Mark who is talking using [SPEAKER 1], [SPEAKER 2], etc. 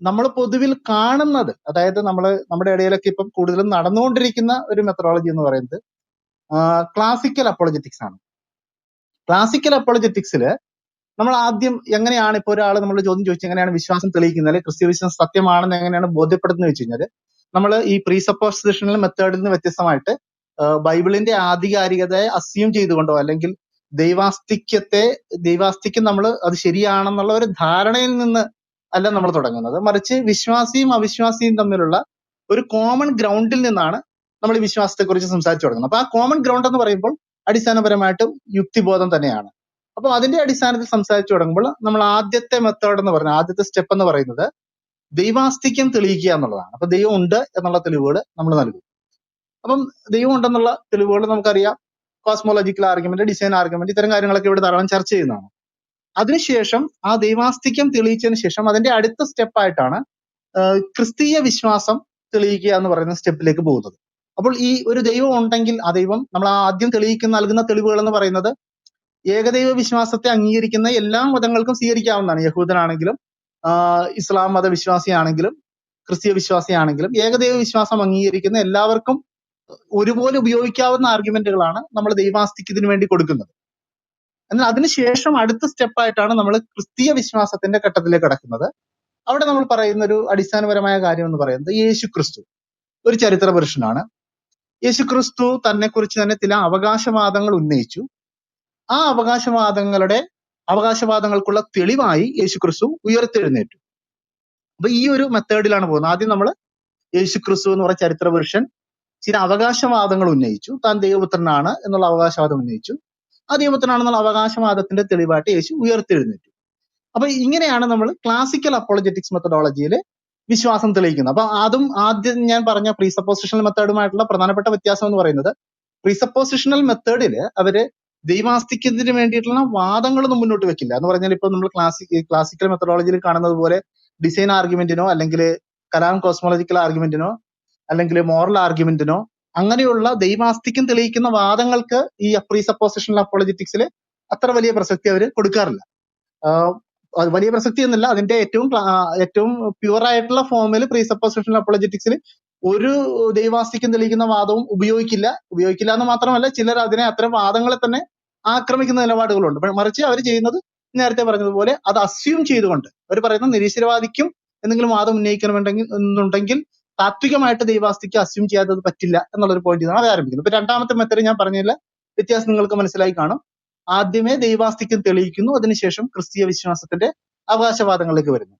[SPEAKER 1] നമ്മൾ പൊതുവിൽ കാണുന്നത് അതായത് നമ്മൾ നമ്മുടെ ഇടയിലൊക്കെ ഇപ്പം കൂടുതലും നടന്നുകൊണ്ടിരിക്കുന്ന ഒരു മെത്തഡോളജി എന്ന് പറയുന്നത് ക്ലാസിക്കൽ അപ്പോളജറ്റിക്സ് ആണ്. ക്ലാസിക്കൽ അപ്പോളജറ്റിക്സിൽ നമ്മൾ ആദ്യം എങ്ങനെയാണ് ഇപ്പോൾ ഒരാൾ നമ്മൾ ചോദ്യം ചോദിച്ചു എങ്ങനെയാണ് വിശ്വാസം തെളിയിക്കുന്നത് അല്ലെങ്കിൽ ക്രിസ്ത്യ വിശ്വാസം സത്യമാണെന്ന് എങ്ങനെയാണ് ബോധ്യപ്പെടുന്നത് വെച്ച് കഴിഞ്ഞാൽ നമ്മൾ ഈ പ്രീസപ്പോസിഷണൽ മെത്തേഡിൽ നിന്ന് വ്യത്യസ്തമായിട്ട് ബൈബിളിന്റെ ആധികാരികതയെ അസ്യൂം ചെയ്തുകൊണ്ടോ അല്ലെങ്കിൽ ദൈവാസ്തിക്യത്തെ ദൈവാസ്തിക്യം നമ്മൾ അത് ശരിയാണെന്നുള്ള ഒരു ധാരണയിൽ നിന്ന് അല്ല നമ്മൾ തുടങ്ങുന്നത്. മറിച്ച് വിശ്വാസിയും അവിശ്വാസിയും തമ്മിലുള്ള ഒരു കോമൺ ഗ്രൗണ്ടിൽ നിന്നാണ് നമ്മൾ ഈ വിശ്വാസത്തെ കുറിച്ച് സംസാരിച്ചു തുടങ്ങുന്നത്. അപ്പൊ ആ കോമൺ ഗ്രൗണ്ട് എന്ന് പറയുമ്പോൾ അടിസ്ഥാനപരമായിട്ടും യുക്തിബോധം തന്നെയാണ്. അപ്പൊ അതിന്റെ അടിസ്ഥാനത്തിൽ സംസാരിച്ചു തുടങ്ങുമ്പോൾ നമ്മൾ ആദ്യത്തെ മെത്തേഡ് എന്ന് പറഞ്ഞ ആദ്യത്തെ സ്റ്റെപ്പ് എന്ന് പറയുന്നത് ദൈവാസ്തിക്യം തെളിയിക്കുക എന്നുള്ളതാണ്. അപ്പൊ ദൈവം ഉണ്ട് എന്നുള്ള തെളിവുകൾ നമ്മൾ നൽകും. അപ്പം ദൈവം ഉണ്ടെന്നുള്ള തെളിവുകൾ നമുക്കറിയാം. കോസ്മോളജിക്കൽ ആർഗ്യുമെന്റ് ഡിസൈൻ ആർഗ്യുമെന്റ് ഇത്തരം കാര്യങ്ങളൊക്കെ ഇവിടെ ധാരാളം ചർച്ച ചെയ്യുന്നതാണ്. അതിനുശേഷം ആ ദൈവാസ്തിക്യം തെളിയിച്ചതിന് ശേഷം അതിന്റെ അടുത്ത സ്റ്റെപ്പ് ആയിട്ടാണ് ക്രിസ്തീയ വിശ്വാസം തെളിയിക്കുക എന്ന് പറയുന്ന സ്റ്റെപ്പിലേക്ക് പോകുന്നത്. അപ്പോൾ ഈ ഒരു ദൈവം ഉണ്ടെങ്കിൽ ആ ദൈവം നമ്മൾ ആദ്യം തെളിയിക്കുന്ന നൽകുന്ന തെളിവുകൾ എന്ന് പറയുന്നത് ഏകദൈവ വിശ്വാസത്തെ അംഗീകരിക്കുന്ന എല്ലാ മതങ്ങൾക്കും സ്വീകരിക്കാവുന്നതാണ്. യഹൂദനാണെങ്കിലും ഇസ്ലാം മത വിശ്വാസിയാണെങ്കിലും ക്രിസ്തീയ വിശ്വാസിയാണെങ്കിലും ഏകദൈവ വിശ്വാസം അംഗീകരിക്കുന്ന എല്ലാവർക്കും ഒരുപോലെ ഉപയോഗിക്കാവുന്ന ആർഗ്യുമെന്റുകളാണ് നമ്മൾ ദൈവാസ്തിക്യത്തിന് വേണ്ടി കൊടുക്കുന്നത്. എന്നാൽ അതിനുശേഷം അടുത്ത സ്റ്റെപ്പായിട്ടാണ് നമ്മൾ ക്രിസ്തീയ വിശ്വാസത്തിന്റെ ഘട്ടത്തിലേക്ക് കടക്കുന്നത്. അവിടെ നമ്മൾ പറയുന്ന ഒരു അടിസ്ഥാനപരമായ കാര്യം എന്ന് പറയുന്നത് യേശു ക്രിസ്തു ഒരു ചരിത്ര പുരുഷനാണ്. യേശു ക്രിസ്തു തന്നെ കുറിച്ച് തന്നെ ചില അവകാശവാദങ്ങൾ ഉന്നയിച്ചു. ആ അവകാശവാദങ്ങളുടെ അവകാശവാദങ്ങൾക്കുള്ള തെളിവായി യേശു ക്രിസ്തു ഉയർത്തെഴുന്നേറ്റു. അപ്പൊ ഈ ഒരു മെത്തേഡിലാണ് പോകുന്നത്. ആദ്യം നമ്മൾ യേശു ക്രിസ്തു എന്ന് പറഞ്ഞ ചരിത്ര പുരുഷൻ ചില അവകാശവാദങ്ങൾ ഉന്നയിച്ചു. താൻ ദൈവപുത്രനാണ് എന്നുള്ള അവകാശവാദം ഉന്നയിച്ചു. ആ ദൈവത്തിനാണെന്നുള്ള അവകാശവാദത്തിന്റെ തെളിവായിട്ട് യേശു ഉയർത്തെഴുന്നേറ്റു. അപ്പൊ ഇങ്ങനെയാണ് നമ്മൾ ക്ലാസിക്കൽ അപ്പോളജറ്റിക്സ് മെത്തഡോളജിയിൽ വിശ്വാസം തെളിയിക്കുന്നത്. അപ്പൊ അതും ആദ്യം ഞാൻ പറഞ്ഞ പ്രീസപ്പോസിഷണൽ മെത്തേഡുമായിട്ടുള്ള പ്രധാനപ്പെട്ട വ്യത്യാസം എന്ന് പറയുന്നത് പ്രീസപ്പോസിഷണൽ മെത്തേഡിൽ അവർ ദൈവാസ്തിക്യത്തിന് വേണ്ടിയിട്ടുള്ള വാദങ്ങളൊന്നും മുന്നോട്ട് വെക്കില്ല. എന്ന് പറഞ്ഞാൽ ഇപ്പൊ നമ്മൾ ക്ലാസിക് ക്ലാസിക്കൽ മെത്തഡോളജിയിൽ കാണുന്നത് പോലെ ഡിസൈൻ ആർഗ്യുമെന്റിനോ അല്ലെങ്കിൽ കലാം കോസ്മോളജിക്കൽ ആർഗ്യുമെന്റിനോ അല്ലെങ്കിൽ മോറൽ ആർഗ്യുമെന്റിനോ അങ്ങനെയുള്ള ദൈവാസ്തിക്യം തെളിയിക്കുന്ന വാദങ്ങൾക്ക് ഈ പ്രീസപ്പോസിഷണൽ അപ്പോളജിറ്റിക്സിൽ അത്ര വലിയ പ്രസക്തി അവർ കൊടുക്കാറില്ല. വലിയ പ്രസക്തി എന്നല്ല അതിന്റെ ഏറ്റവും ഏറ്റവും പ്യുവർ ആയിട്ടുള്ള ഫോമിൽ പ്രീസപ്പോസിഷണൽ അപ്പോളജറ്റിക്സിൽ ഒരു ദൈവാസ്തിക്യം തെളിയിക്കുന്ന വാദവും ഉപയോഗിക്കില്ല. ഉപയോഗിക്കില്ല എന്ന് മാത്രമല്ല ചിലർ അതിനെ അത്തരം വാദങ്ങളെ തന്നെ ആക്രമിക്കുന്ന നിലപാടുകളുണ്ട്. മറിച്ച് അവർ ചെയ്യുന്നത് നേരത്തെ പറഞ്ഞതുപോലെ അത് അസ്യൂം ചെയ്തുകൊണ്ട് അവർ പറയുന്ന നിരീശ്വരവാദിക്കും എന്തെങ്കിലും വാദം ഉന്നയിക്കണമെന്നുണ്ടെങ്കിൽ എന്നുണ്ടെങ്കിൽ താത്വികമായിട്ട് ദൈവാസ്തിക്ക് അസ്യൂം ചെയ്യാതെ അത് പറ്റില്ല എന്നുള്ളൊരു പോയിന്റ് ആണ് അത് ആരംഭിക്കുന്നത്. ഇപ്പൊ രണ്ടാമത്തെ മെത്തേഡ് ഞാൻ പറഞ്ഞില്ല വ്യത്യാസം നിങ്ങൾക്ക് മനസ്സിലായി കാണും. ആദ്യമേ ദൈവാസ്തിക്യം തെളിയിക്കുന്നു. അതിനുശേഷം ക്രിസ്തീയ വിശ്വാസത്തിന്റെ അവകാശവാദങ്ങളിലേക്ക് വരുന്നു.